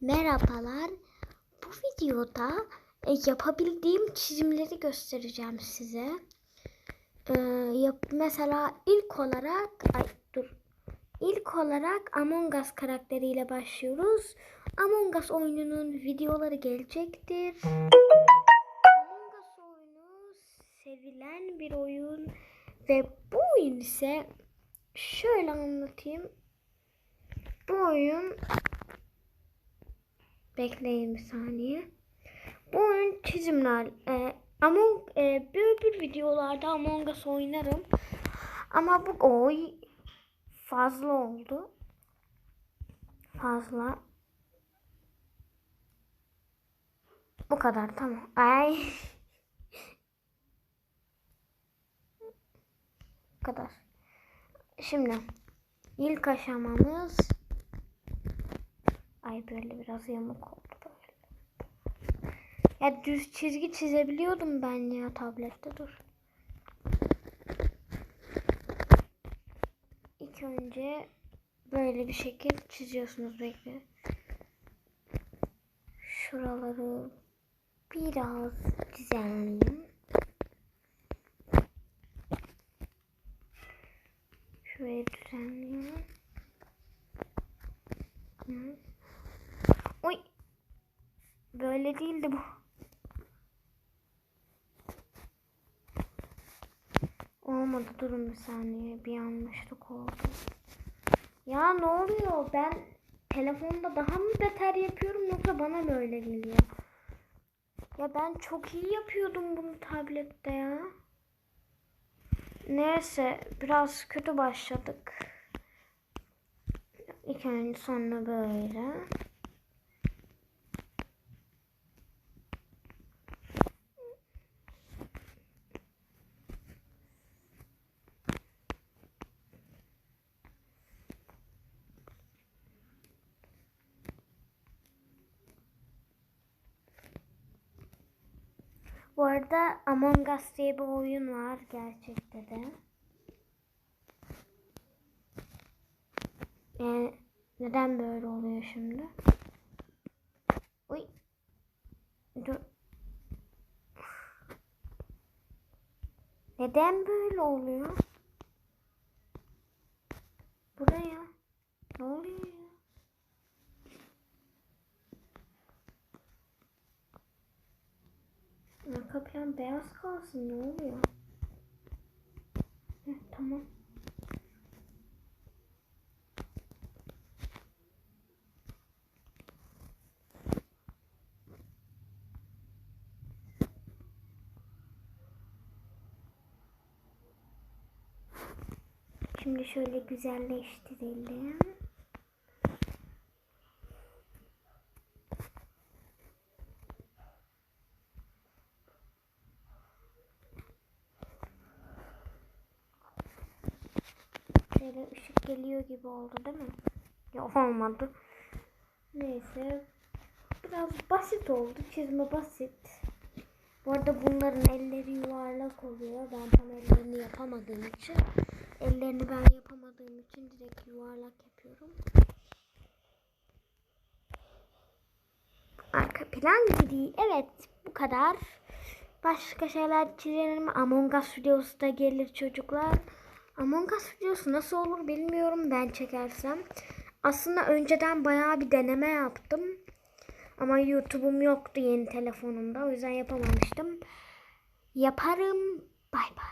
Merhabalar. Bu videoda e, yapabildiğim çizimleri göstereceğim size. E, yap, mesela ilk olarak ay dur. İlk olarak Among Us karakteriyle başlıyoruz. Among Us oyununun videoları gelecektir. Among Us oyunu sevilen bir oyun ve bu oyun ise şöyle anlatayım. Bu oyun Bekleyin bir saniye. Bu oyun çizimler. E, Among, e, bir öbür videolarda Among Us oynarım. Ama bu oy fazla oldu. Fazla. Bu kadar tamam. Ay. Bu kadar. Şimdi ilk aşamamız Ay böyle biraz yamuk oldu böyle. Ya düz çizgi çizebiliyordum ben ya tablette dur. İlk önce böyle bir şekil çiziyorsunuz bekle. Şuraları biraz düzenleyeyim. Şurayı düzenleyeyim. Hı. Böyle değildi bu. Olmadı durun bir saniye. Bir yanlışlık oldu. Ya ne oluyor? Ben telefonda daha mı beter yapıyorum yoksa bana mı öyle geliyor? Ya ben çok iyi yapıyordum bunu tablette ya. Neyse biraz kötü başladık. İlk önce sonra böyle. Bu arada Among Us diye bir oyun var gerçekte de. Yani neden böyle oluyor şimdi? Uy. Dur. Neden böyle oluyor? Buraya. Ne oluyor beyaz kalsın ne oluyor? Heh, tamam. Şimdi şöyle güzelleştirelim. Şöyle ışık geliyor gibi oldu değil mi? Ya olmadı. Neyse. Biraz basit oldu. Çizme basit. Bu arada bunların elleri yuvarlak oluyor. Ben tam ellerini yapamadığım için. Ellerini ben yapamadığım için direkt yuvarlak yapıyorum. Arka plan gri. Evet bu kadar. Başka şeyler çizelim. Among Us videosu da gelir çocuklar. Among Us videosu nasıl olur bilmiyorum ben çekersem. Aslında önceden bayağı bir deneme yaptım. Ama YouTube'um yoktu yeni telefonumda. O yüzden yapamamıştım. Yaparım. Bay bay.